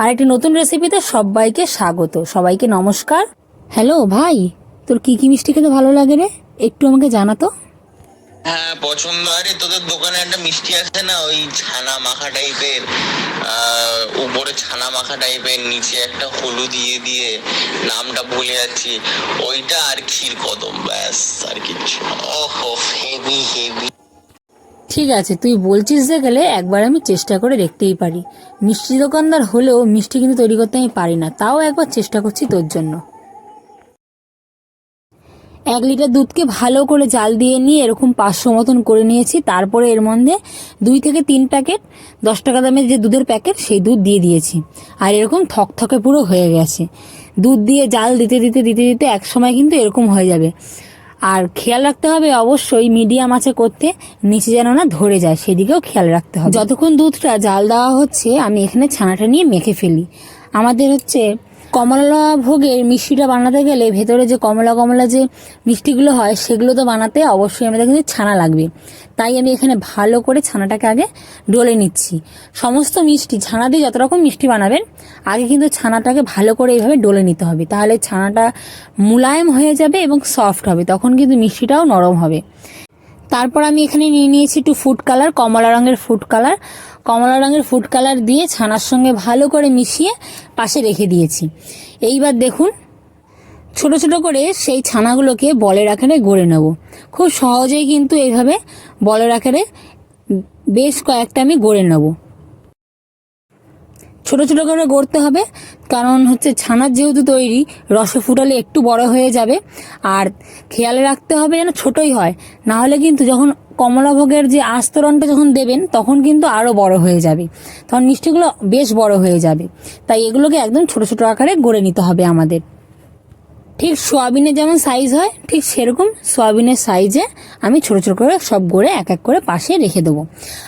আর একটি নতুন রেসিপিতে সবাইকে স্বাগত। সবাইকে নমস্কার। হ্যালো ভাই, তোর কি কি মিষ্টি খেতে ভালো লাগে রে? একটু আমাকে জানাতো হ্যাঁ পছন্দ। আরে, তোদের দোকানে একটা মিষ্টি আছে না? ওই ছানা মাখা টাইপের উপরে ছানা মাখা টাইপের নিচে একটা হলুদ দিয়ে দিয়ে নামটা ভুলে যাচ্ছি। ওইটা আর ক্ষীর কদম ব্যাস, আর কিচ্ছু ওহো হেভি হেভি ঠিক আছে, তুই বলছিস যে গেলে একবার আমি চেষ্টা করে দেখতেই পারি। মিষ্টি দোকানদার হলেও মিষ্টি কিন্তু তৈরি করতে আমি পারি না, তাও একবার চেষ্টা করছি তোর জন্য। এক লিটার দুধকে ভালো করে জাল দিয়ে নিয়ে এরকম পাঁচশো মতন করে নিয়েছি, তারপরে এর মধ্যে দুই থেকে তিন প্যাকেট, দশ টাকা দামের যে দুধের প্যাকেট, সেই দুধ দিয়ে দিয়েছি। আর এরকম থকথকে পুরো হয়ে গেছে। দুধ দিয়ে জাল দিতে দিতে দিতে দিতে এক সময় কিন্তু এরকম হয়ে যাবে। আর খেয়াল রাখতে হবে অবশ্যই মিডিয়াম আছে করতে, নিচে যেন না ধরে যায়, সেদিকেও খেয়াল রাখতে হবে। যতক্ষণ দুধটা জাল দেওয়া হচ্ছে, আমি এখানে ছানাটা নিয়ে মেখে ফেলি। আমাদের হচ্ছে কমলা ভোগের মিষ্টিটা বানাতে গেলে ভেতরে যে কমলা কমলা যে মিষ্টিগুলো হয়, সেগুলো তো বানাতে অবশ্যই আমাদের কিন্তু ছানা লাগবে। তাই আমি এখানে ভালো করে ছানাটাকে আগে ডলে নিচ্ছি। সমস্ত মিষ্টি, ছানা দিয়ে যত রকম মিষ্টি বানাবেন, আগে কিন্তু ছানাটাকে ভালো করে এইভাবে ডলে নিতে হবে। তাহলে ছানাটা মুলায়েম হয়ে যাবে এবং সফট হবে, তখন কিন্তু মিষ্টিটাও নরম হবে। তারপর আমি এখানে নিয়ে নিয়েছি একটু ফুড কালার কমলা রঙের ফুড কালার কমলা রঙের ফুড কালার দিয়ে ছানার সঙ্গে ভালো করে মিশিয়ে পাশে রেখে দিয়েছি। এইবার দেখুন, ছোট ছোট করে সেই ছানাগুলোকে বলের আকারে গড়ে নেব। খুব সহজেই কিন্তু এইভাবে বলের আকারে বেশ কয়েকটা আমি গড়ে নেব। ছোট ছোট করে গড়তে হবে, কারণ হচ্ছে ছানার যেহেতু তৈরি, রসে ফুটালে একটু বড় হয়ে যাবে। আর খেয়াল রাখতে হবে যেন ছোটই হয়, না হলে কিন্তু যখন কমলাভোগের যে আস্তরণটা যখন দেবেন, তখন কিন্তু আরও বড় হয়ে যাবে। তখন মিষ্টিগুলো বেশ বড় হয়ে যাবে। তাই এগুলোকে একদম ছোট ছোট আকারে গড়ে নিতে হবে আমাদের। ঠিক সোয়াবিনের যেমন সাইজ হয়, ঠিক সেরকম সোয়াবিনের সাইজে আমি ছোট ছোট করে সব গড়ে এক এক করে পাশে রেখে দেবো।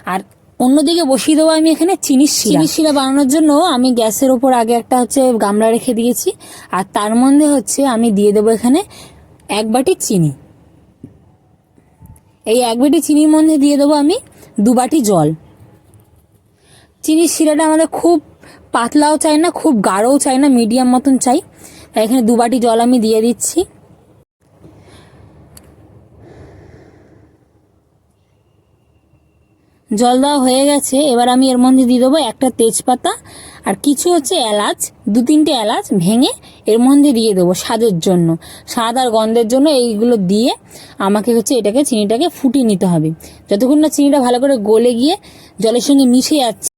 আর অন্যদিকে বসিয়ে দেবো আমি এখানে চিনির শিরা। চিনির শিরা বানানোর জন্য আমি গ্যাসের ওপর আগে একটা হচ্ছে গামলা রেখে দিয়েছি। আর তার মধ্যে হচ্ছে আমি দিয়ে দেবো এখানে এক বাটি চিনি। এই এক বেটি চিনির মধ্যে দিয়ে দেবো আমি দু বাটি জল। চিনির শিরাটা আমাদের খুব পাতলাও চাই না, খুব গাঢ়ও চাই না মিডিয়াম মতন চাই। এখানে দু বাটি জল আমি দিয়ে দিচ্ছি। জল দেওয়া হয়ে গেছে, এবার আমি এর মধ্যে দিয়ে দেবো একটা তেজপাতা, আর কিছু হচ্ছে এলাচ, দু তিনটে এলাচ ভেঙে এর মধ্যে দিয়ে দেবো স্বাদের জন্য। স্বাদ আর গন্ধের জন্য এইগুলো দিয়ে আমাকে হচ্ছে এটাকে, চিনিটাকে ফুটিয়ে নিতে হবে। যতক্ষণ না চিনিটা ভালো করে গলে গিয়ে জলের সঙ্গে মিশে যাচ্ছে,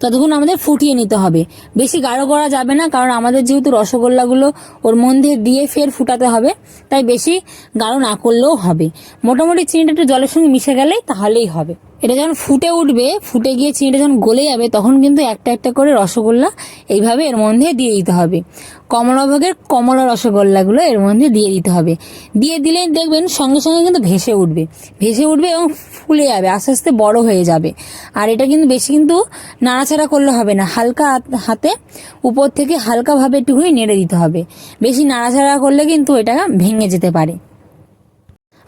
ততক্ষণ আমাদের ফুটিয়ে নিতে হবে। বেশি গাঢ় করা যাবে না, কারণ আমাদের যেহেতু রসগোল্লাগুলো ওর মধ্যে দিয়ে ফের ফুটাতে হবে, তাই বেশি গাঢ় না করলেও হবে। মোটামুটি চিনিটা একটু জলের সঙ্গে মিশে গেলেই তাহলেই হবে। এটা যখন ফুটে উঠবে, ফুটে গিয়ে চিনিটা যখন গলে যাবে, তখন কিন্তু একটা একটা করে রসগোল্লা এইভাবে এর মধ্যে দিয়ে দিতে হবে। কমলাভোগের কমলা রসগোল্লাগুলো এর মধ্যে দিয়ে দিতে হবে। দিয়ে দিলেই দেখবেন সঙ্গে সঙ্গে কিন্তু ভেসে উঠবে। ভেসে উঠবে এবং ফুলে যাবে, আস্তে আস্তে বড় হয়ে যাবে। আর এটা কিন্তু বেশি কিন্তু নাড়াচাড়া করলে হবে না। হালকা হাতে উপর থেকে হালকাভাবে একটুখানি নেড়ে দিতে হবে। বেশি নাড়াচাড়া করলে কিন্তু এটা ভেঙে যেতে পারে।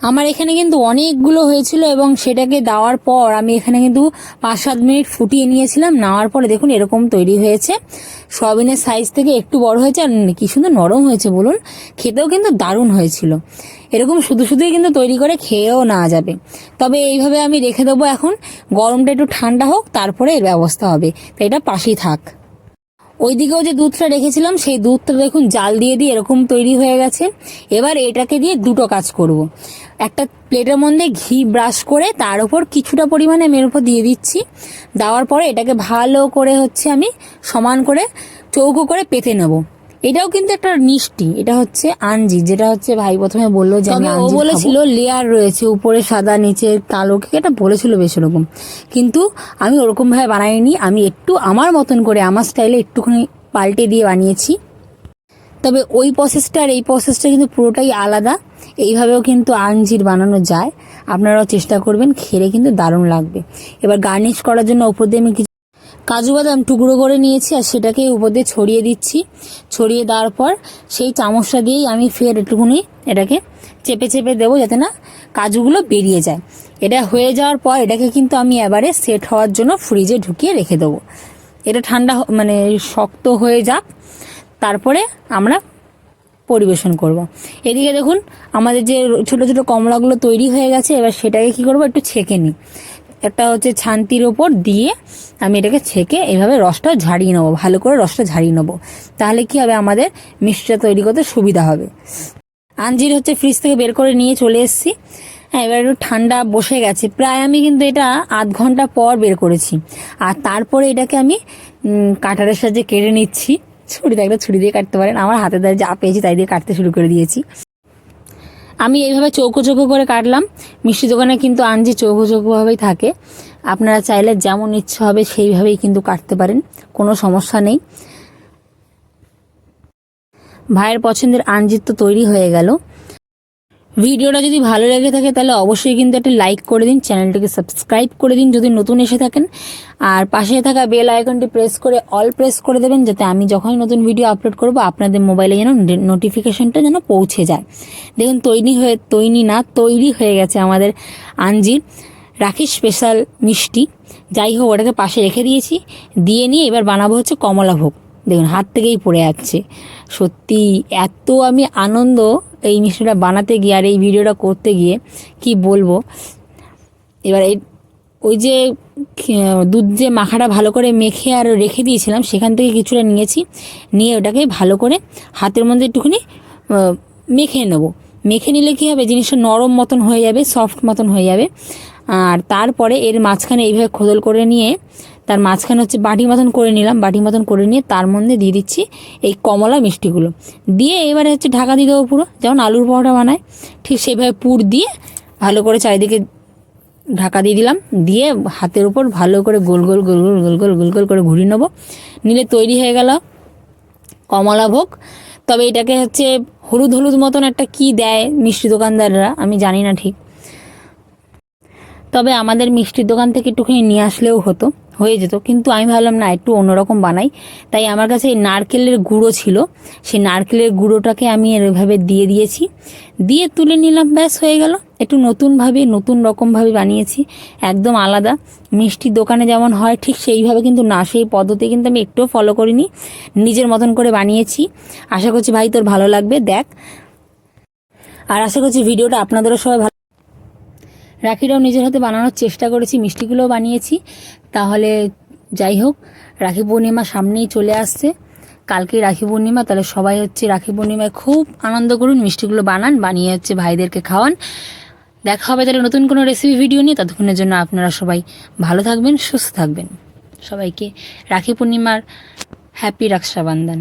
আমার এখানে কিন্তু অনেকগুলো হয়েছিল এবং সেটাকে দেওয়ার পর আমি এখানে কিন্তু পাঁচ সাত মিনিট ফুটিয়ে নিয়েছিলাম। নেওয়ার পরে দেখুন এরকম তৈরি হয়েছে। সয়াবিনের সাইজ থেকে একটু বড় হয়েছে আর কি সুন্দর নরম হয়েছে বলুন। খেতেও কিন্তু দারুণ হয়েছিল। এরকম শুধু শুধুই কিন্তু তৈরি করে খেয়েও না যাবে। তবে এইভাবে আমি রেখে দেবো এখন। গরমটা একটু ঠান্ডা হোক, তারপরে এর ব্যবস্থা হবে। তাই এটা পাশেই থাক। ওইদিকেও যে দুধটা রেখেছিলাম, সেই দুধটা দেখুন জাল দিয়ে দিয়ে এরকম তৈরি হয়ে গেছে। এবার এটাকে দিয়ে দুটো কাজ করব। একটা প্লেটের মধ্যে ঘি ব্রাশ করে তার উপর কিছুটা পরিমাণে আমি এর উপর দিয়ে দিচ্ছি। দেওয়ার পরে এটাকে ভালো করে হচ্ছে আমি সমান করে চৌকো করে পেতে নেব। এটাও কিন্তু একটা মিষ্টি এটা হচ্ছে আঞ্জি যেটা হচ্ছে ভাই প্রথমে বলল যে আমি ও বলেছিল লেয়ার রয়েছে উপরে সাদা নিচে কালো কি এটা বলেছিল বেশ ওরকম। কিন্তু আমি ওরকম ভাবে বানাইনি আমি একটু আমার মতন করে আমার স্টাইলে একটুখানি পাল্টে দিয়ে বানিয়েছি। তবে ওই প্রসেসটা আর এই প্রসেসটা কিন্তু পুরোটাই আলাদা। এইভাবেও কিন্তু আঞ্জির বানানো যায়। আপনারাও চেষ্টা করবেন খেলে কিন্তু দারুণ লাগবে। এবার গার্নিশ করার জন্য উপর দিয়ে আমি কিছু কাজু বাদাম টুকরো করে নিয়েছি আর সেটাকে উপর দিয়ে ছড়িয়ে দিচ্ছি। ছড়িয়ে দেওয়ার পর সেই চামচটা দিয়েই আমি ফের একটুখানি এটাকে চেপে চেপে দেবো যাতে না কাজুগুলো বেরিয়ে যায়। এটা হয়ে যাওয়ার পর এটাকে কিন্তু আমি এবারে সেট হওয়ার জন্য ফ্রিজে ঢুকিয়ে রেখে দেবো। এটা ঠান্ডা মানে শক্ত হয়ে যাক। তারপরে আমরা পরিবেশন করব। এদিকে দেখুন আমাদের যে ছোট ছোট কমলাগুলো তৈরি হয়ে গেছে, এবার সেটাকে কি করব একটু ছেঁকে নিই। একটা হচ্ছে ছান্তির ওপর দিয়ে আমি এটাকে ছেঁকে এইভাবে রসটা ঝাড়িয়ে নেব, ভালো করে রসটা ঝাড়িয়ে নেব। তাহলে কি হবে? আমাদের মিষ্টিটা তৈরি করতে সুবিধা হবে। আঞ্জির হচ্ছে ফ্রিজ থেকে বের করে নিয়ে চলে এসেছি। হ্যাঁ এবার একটু ঠান্ডা বসে গেছে। প্রায় আমি কিন্তু এটা আধ ঘণ্টা পর বের করেছি। আর তারপরে এটাকে আমি কাটারের সাহায্যে কেটে নিচ্ছি। ছুরি থাকলে ছুরি দিয়ে কাটতে পারেন। আমার হাতে দ্বারা যা পেয়েছি তাই দিয়ে কাটতে শুরু করে দিয়েছি। আমি এইভাবে চৌকো চৌকো করে কাটলাম। মিষ্টি দোকানে কিন্তু আঞ্জি চৌকো চৌকোভাবেই থাকে। আপনারা চাইলে যেমন ইচ্ছা হবে সেইভাবেই কিন্তু কাটতে পারেন, কোনো সমস্যা নেই। ভাইয়ের পছন্দের আঞ্জির তো তৈরি হয়ে গেল। ভিডিওটা যদি ভালো লেগে থাকে তাহলে অবশ্যই কিন্তু একটা লাইক করে দিন চ্যানেলটিকে সাবস্ক্রাইব করে দিন যদি নতুন এসে থাকেন। আর পাশে থাকা বেল আইকনটি প্রেস করে অল প্রেস করে দেবেন যাতে আমি যখনই নতুন ভিডিও আপলোড করব, আপনাদের মোবাইলে যেন নোটিফিকেশনটা যেন পৌঁছে যায়। দেখুন, তৈরি হয়ে তৈরি না, তৈরি হয়ে গেছে আমাদের আঞ্জির রাখি স্পেশাল মিষ্টি। যাই হোক, ওটাকে পাশে রেখে দিয়েছি। দিয়ে নিয়ে এবার বানাবো হচ্ছে কমলাভোগ। দেখুন, হাত থেকেই পড়ে যাচ্ছে। সত্যি এত আমি আনন্দ এই মিষ্টিটা বানাতে গিয়ে আর এই ভিডিওটা করতে গিয়ে, কি বলব? এবার এই, ওই যে দুধ যে মাখাটা ভালো করে মেখে আর রেখে দিয়েছিলাম, সেখান থেকে কিছুটা নিয়েছি। নিয়ে ওটাকে ভালো করে হাতের মধ্যে একটুখানি মেখে নেব। মেখে নিলে কী হবে? জিনিসটা নরম মতন হয়ে যাবে সফট মতন হয়ে যাবে। আর তারপরে এর মাঝখানে এইভাবে খোদল করে নিয়ে তার মাঝখানে হচ্ছে বাটি মতন করে নিলাম, বাটি মতন করে নিয়ে তার মধ্যে দিয়ে দিচ্ছি এই কমলা মিষ্টিগুলো। দিয়ে এবারে হচ্ছে ঢাকা দিয়ে দেবো পুরো, যেমন আলুর পরোটা বানায়, ঠিক সেভাবে পুর দিয়ে ভালো করে চারিদিকে ঢাকা দিয়ে দিলাম। দিয়ে হাতের উপর ভালো করে গোল গোল গোল গোল গোল গোল গোল গোল করে ঘুরিয়ে নেব। নিলে তৈরি হয়ে গেল কমলা ভোগ। তবে এটাকে হচ্ছে হলুদ হলুদ মতন একটা কি দেয় মিষ্টি দোকানদাররা, আমি জানি না ঠিক। তবে আমাদের মিষ্টির দোকান থেকে একটুখানি নিয়ে আসলেও হতো। হয়ে যেত। কিন্তু আমি ভাবলাম, না, একটু অন্যরকম বানাই। তাই আমার কাছে এই নারকেলের গুঁড়ো ছিল। সেই নারকেলের গুঁড়োটাকে আমি এভাবে দিয়ে দিয়েছি। দিয়ে তুলে নিলাম, ব্যাস, হয়ে গেল। একটু নতুনভাবে, নতুন রকমভাবে বানিয়েছি, একদম আলাদা। মিষ্টির দোকানে যেমন হয়, ঠিক সেইভাবে কিন্তু না, সেই পদ্ধতি কিন্তু আমি একটুও ফলো করিনি। নিজের মতন করে বানিয়েছি। আশা করছি ভাই তোর ভালো লাগবে, দেখ। আর আশা করছি ভিডিওটা আপনাদেরও সবাই ভালো রাখিটাও নিজের হাতে বানানোর চেষ্টা করেছি, মিষ্টিগুলোও বানিয়েছি। তাহলে যাই হোক, রাখি পূর্ণিমা সামনেই চলে আসছে। কালকে রাখি পূর্ণিমা, তাহলে সবাই হচ্ছে রাখি পূর্ণিমায় খুব আনন্দ করুন, মিষ্টিগুলো বানান, বানিয়ে হচ্ছে ভাইদেরকে খাওয়ান। দেখা হবে তাহলে নতুন কোনো রেসিপি ভিডিও নিয়ে, ততক্ষণের জন্য আপনারা সবাই ভালো থাকবেন, সুস্থ থাকবেন। সবাইকে রাখি পূর্ণিমার হ্যাপি রক্ষাবন্ধন।